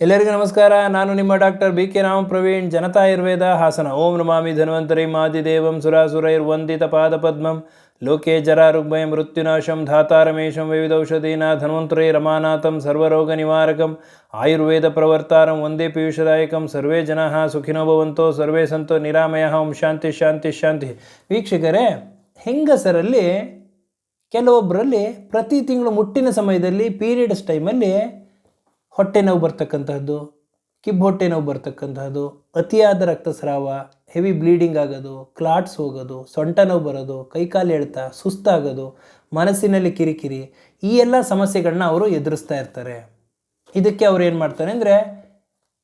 ಎಲ್ಲರಿಗೂ ನಮಸ್ಕಾರ. ನಾನು ನಿಮ್ಮ doctor B K Ram Praveen Janata Ayurveda Hassan. ಓಂ ನಮಾಮಿ ಧನ್ವಂತರಿ. ಮಾದಿದೇವಂ ಸುರಾಸುರೈರ್ವಂದಿತ ಪಾದಪದ್ಮಂ. ಲೋಕೆ ಜರಾರುಗ್ಮಯ ಮೃತ್ಯುನಾಶಂ ಧಾತಾರಮೇಶಂ ವಿವಿಧೌಷಧೀನ ಧನ್ವಂತರೈ ರಮಾನಾಥಂ ಸರ್ವರೋಗ ನಿವಾರಕಂ ಆಯುರ್ವೇದ ಪ್ರವರ್ತಾರಂ ಒಂದೇ ಪೀಯೂಷದಾಯಕಂ. ಸರ್ವೇ ಜನಃ ಸುಖಿನೋ ಭವಂತೋ, ಸರ್ವೇ ಸಂತೋ ನಿರಾಮಯ. ಓಂ ಶಾಂತಿ ಶಾಂತಿ ಶಾಂತಿ. ವೀಕ್ಷಕರೇ, ಹೆಂಗಸರಲ್ಲಿ ಕೆಲವೊಬ್ಬರಲ್ಲಿ ಪ್ರತಿ ತಿಂಗಳು ಮುಟ್ಟಿನ ಸಮಯದಲ್ಲಿ ಪೀರಿಯಡ್ಸ್ ಟೈಮಲ್ಲಿ ಹೊಟ್ಟೆ ನೋವು ಬರ್ತಕ್ಕಂತಹದ್ದು, ಕಿಬ್ಬು ಹೊಟ್ಟೆ ನೋವು ಬರ್ತಕ್ಕಂತಹದ್ದು, ಅತಿಯಾದ ರಕ್ತಸ್ರಾವ ಹೆವಿ ಬ್ಲೀಡಿಂಗ್ ಆಗೋದು ಕ್ಲಾಟ್ಸ್ ಹೋಗೋದು, ಸೊಂಟ ನೋವು ಬರೋದು ಕೈಕಾಲು ಎಳ್ತ, ಸುಸ್ತಾಗೋದು, ಮನಸ್ಸಿನಲ್ಲಿ ಕಿರಿಕಿರಿ, ಈ ಎಲ್ಲ ಸಮಸ್ಯೆಗಳನ್ನ ಅವರು ಎದುರಿಸ್ತಾ ಇರ್ತಾರೆ. ಇದಕ್ಕೆ ಅವ್ರು ಏನು ಮಾಡ್ತಾರೆ ಅಂದರೆ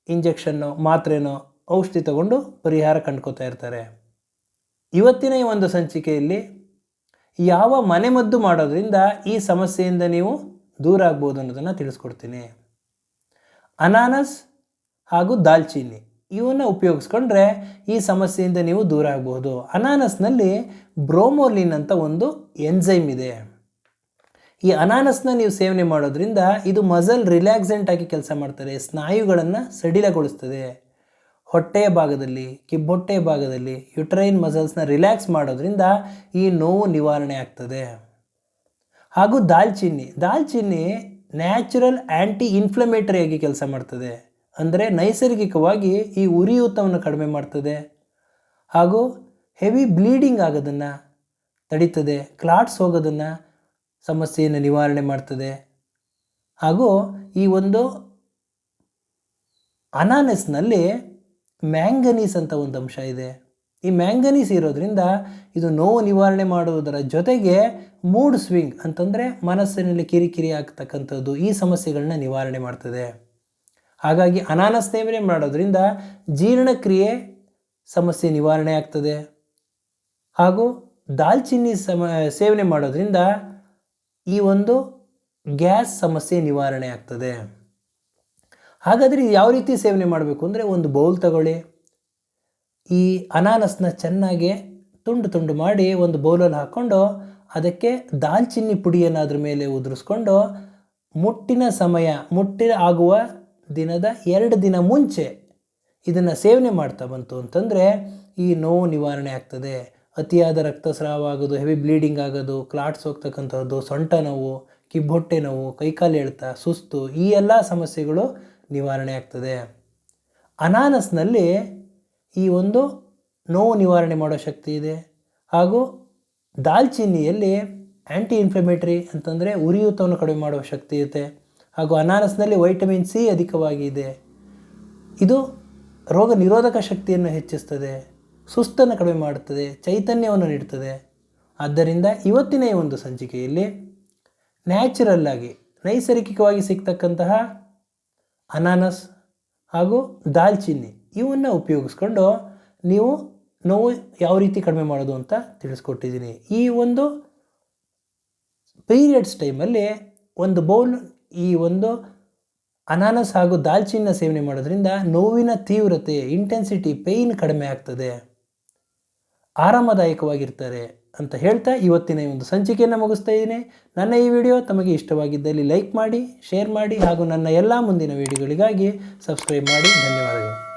ಇಂಜೆಕ್ಷನ್ನು ಮಾತ್ರೆನೋ ಔಷಧಿ ತಗೊಂಡು ಪರಿಹಾರ ಕಂಡ್ಕೋತಾ ಇರ್ತಾರೆ. ಇವತ್ತಿನ ಈ ಒಂದು ಸಂಚಿಕೆಯಲ್ಲಿ ಯಾವ ಮನೆಮದ್ದು ಮಾಡೋದ್ರಿಂದ ಈ ಸಮಸ್ಯೆಯಿಂದ ನೀವು ದೂರ ಆಗ್ಬೋದು ಅನ್ನೋದನ್ನು ತಿಳಿಸ್ಕೊಡ್ತೀನಿ. ಅನಾನಸ್ ಹಾಗೂ ದಾಲ್ಚಿನ್ನಿ. ಇವನ್ನ ಉಪಯೋಗಿಸ್ಕೊಂಡ್ರೆ ಈ ಸಮಸ್ಯೆಯಿಂದ ನೀವು ದೂರ ಆಗಬಹುದು. ಅನಾನಸ್ನಲ್ಲಿ ಬ್ರೋಮೋಲಿನ್ ಅಂತ ಒಂದು ಎನ್ಝೈಮ್ ಇದೆ. ಈ ಅನಾನಸ್ನ ನೀವು ಸೇವನೆ ಮಾಡೋದ್ರಿಂದ ಇದು ಮಸಲ್ ರಿಲ್ಯಾಕ್ಸೆಂಟ್ ಆಗಿ ಕೆಲಸ ಮಾಡ್ತಾರೆ ಸ್ನಾಯುಗಳನ್ನು ಸಡಿಲಗೊಳಿಸ್ತದೆ. ಹೊಟ್ಟೆಯ ಭಾಗದಲ್ಲಿ, ಕಿಬ್ಬೊಟ್ಟೆಯ ಭಾಗದಲ್ಲಿ, ಯುಟ್ರೈನ್ ಮಸಲ್ಸ್ನ ರಿಲ್ಯಾಕ್ಸ್ ಮಾಡೋದ್ರಿಂದ ಈ ನೋವು ನಿವಾರಣೆ ಆಗ್ತದೆ. ಹಾಗೂ ದಾಲ್ಚಿನ್ನಿ. ದಾಲ್ಚಿನ್ನಿ ನ್ಯಾಚುರಲ್ ಆ್ಯಂಟಿ ಇನ್ಫ್ಲಮೇಟರಿಯಾಗಿ ಕೆಲಸ ಮಾಡ್ತದೆ. ಅಂದರೆ ನೈಸರ್ಗಿಕವಾಗಿ ಈ ಉರಿಯೂತವನ್ನು ಕಡಿಮೆ ಮಾಡ್ತದೆ. ಹಾಗೂ ಹೆವಿ ಬ್ಲೀಡಿಂಗ್ ಆಗೋದನ್ನು ತಡೀತದೆ. ಕ್ಲಾಟ್ಸ್ ಹೋಗೋದನ್ನು ಸಮಸ್ಯೆಯನ್ನು ನಿವಾರಣೆ ಮಾಡ್ತದೆ. ಹಾಗೂ ಈ ಒಂದು ಅನಾನಸ್ನಲ್ಲಿ ಮ್ಯಾಂಗನೀಸ್ ಅಂತ ಒಂದು ಅಂಶ ಇದೆ. ಈ ಮ್ಯಾಂಗನೀಸ್ ಇರೋದ್ರಿಂದ ಇದು ನೋವು ನಿವಾರಣೆ ಮಾಡುವುದರ ಜೊತೆಗೆ ಮೂಡ್ ಸ್ವಿಂಗ್ ಅಂತಂದರೆ ಮನಸ್ಸಿನಲ್ಲಿ ಕಿರಿಕಿರಿ ಆಗ್ತಕ್ಕಂಥದ್ದು ಈ ಸಮಸ್ಯೆಗಳನ್ನ ನಿವಾರಣೆ ಮಾಡ್ತದೆ. ಹಾಗಾಗಿ ಅನಾನಸ್ ಸೇವನೆ ಮಾಡೋದ್ರಿಂದ ಜೀರ್ಣಕ್ರಿಯೆ ಸಮಸ್ಯೆ ನಿವಾರಣೆ ಆಗ್ತದೆ. ಹಾಗೂ ದಾಲ್ಚಿನ್ನಿ ಸಮ, ಸೇವನೆ ಮಾಡೋದ್ರಿಂದ ಈ ಒಂದು ಗ್ಯಾಸ್ ಸಮಸ್ಯೆ ನಿವಾರಣೆ ಆಗ್ತದೆ. ಹಾಗಾದರೆ ಯಾವ ರೀತಿ ಸೇವನೆ ಮಾಡಬೇಕು ಅಂದರೆ ಒಂದು ಬೌಲ್ ತಗೊಳ್ಳಿ. ಈ ಅನಾನಸ್ನ ಚೆನ್ನಾಗಿ ತುಂಡು ತುಂಡು ಮಾಡಿ ಒಂದು ಬೌಲಲ್ಲಿ ಹಾಕ್ಕೊಂಡು ಅದಕ್ಕೆ ದಾಲ್ಚಿನ್ನಿ ಪುಡಿಯನ್ನು ಅದ್ರ ಮೇಲೆ ಉದುರಿಸ್ಕೊಂಡು ಮುಟ್ಟಿನ ಸಮಯ, ಮುಟ್ಟಿ ಆಗುವ ದಿನದ ಎರಡು ದಿನ ಮುಂಚೆ ಇದನ್ನು ಸೇವನೆ ಮಾಡ್ತಾ ಬಂತು ಅಂತಂದರೆ ಈ ನೋವು ನಿವಾರಣೆ ಆಗ್ತದೆ. ಅತಿಯಾದ ರಕ್ತಸ್ರಾವ ಆಗೋದು ಹೆವಿ ಬ್ಲೀಡಿಂಗ್ ಆಗೋದು ಕ್ಲಾಟ್ಸ್ ಹೋಗ್ತಕ್ಕಂಥದ್ದು, ಸೊಂಟ ನೋವು, ಕಿಬ್ಬೊಟ್ಟೆ ನೋವು, ಕೈಕಾಲು ಎಳ್ತ, ಸುಸ್ತು ಈ ಎಲ್ಲ ಸಮಸ್ಯೆಗಳು ನಿವಾರಣೆ ಆಗ್ತದೆ. ಅನಾನಸ್ನಲ್ಲಿ ಈ ಒಂದು ನೋವು ನಿವಾರಣೆ ಮಾಡೋ ಶಕ್ತಿ ಇದೆ. ಹಾಗೂ ದಾಲ್ಚಿನ್ನಿಯಲ್ಲಿ ಆ್ಯಂಟಿ ಇನ್ಫ್ಲಮೇಟ್ರಿ ಅಂತಂದರೆ ಉರಿಯೂತವನ್ನು ಕಡಿಮೆ ಮಾಡುವ ಶಕ್ತಿ ಇದೆ ಹಾಗೂ ಅನಾನಸ್ನಲ್ಲಿ ವೈಟಮಿನ್ ಸಿ ಅಧಿಕವಾಗಿದೆ ಇದು. ರೋಗ ನಿರೋಧಕ ಶಕ್ತಿಯನ್ನು ಹೆಚ್ಚಿಸ್ತದೆ, ಸುಸ್ತನ್ನು ಕಡಿಮೆ ಮಾಡುತ್ತದೆ, ಚೈತನ್ಯವನ್ನು ನೀಡುತ್ತದೆ ಆದ್ದರಿಂದ ಇವತ್ತಿನ ಈ ಒಂದು ಸಂಚಿಕೆಯಲ್ಲಿ ನ್ಯಾಚುರಲ್ಲಾಗಿ ನೈಸರ್ಗಿಕವಾಗಿ ಸಿಗ್ತಕ್ಕಂತಹ ಅನಾನಸ್ ಹಾಗೂ ದಾಲ್ಚಿನ್ನಿ ಇವನ್ನು ಉಪಯೋಗಿಸ್ಕೊಂಡು ನೀವು ನೋವು ಯಾವ ರೀತಿ ಕಡಿಮೆ ಮಾಡೋದು ಅಂತ ತಿಳಿಸ್ಕೊಟ್ಟಿದ್ದೀನಿ. ಈ ಒಂದು ಪೀರಿಯಡ್ಸ್ ಟೈಮಲ್ಲಿ ಒಂದು ಬೌಲ್ ಈ ಒಂದು ಅನಾನಸ್ ಹಾಗೂ ದಾಲ್ಚಿನ್ನ ಸೇವನೆ ಮಾಡೋದ್ರಿಂದ ನೋವಿನ ತೀವ್ರತೆ ಇಂಟೆನ್ಸಿಟಿ ಪೇಯ್ನ್ ಕಡಿಮೆ ಆಗ್ತದೆ. ಆರಾಮದಾಯಕವಾಗಿರ್ತಾರೆ ಅಂತ ಹೇಳ್ತಾ ಇವತ್ತಿನ ಈ ಒಂದು ಸಂಚಿಕೆಯನ್ನು ಮುಗಿಸ್ತಾ ಇದ್ದೀನಿ. ನನ್ನ ಈ ವಿಡಿಯೋ ತಮಗೆ ಇಷ್ಟವಾಗಿದ್ದಲ್ಲಿ ಲೈಕ್ ಮಾಡಿ ಶೇರ್ ಮಾಡಿ ಹಾಗೂ ನನ್ನ ಎಲ್ಲ ಮುಂದಿನ ವಿಡಿಯೋಗಳಿಗಾಗಿ ಸಬ್ಸ್ಕ್ರೈಬ್ ಮಾಡಿ. ಧನ್ಯವಾದಗಳು.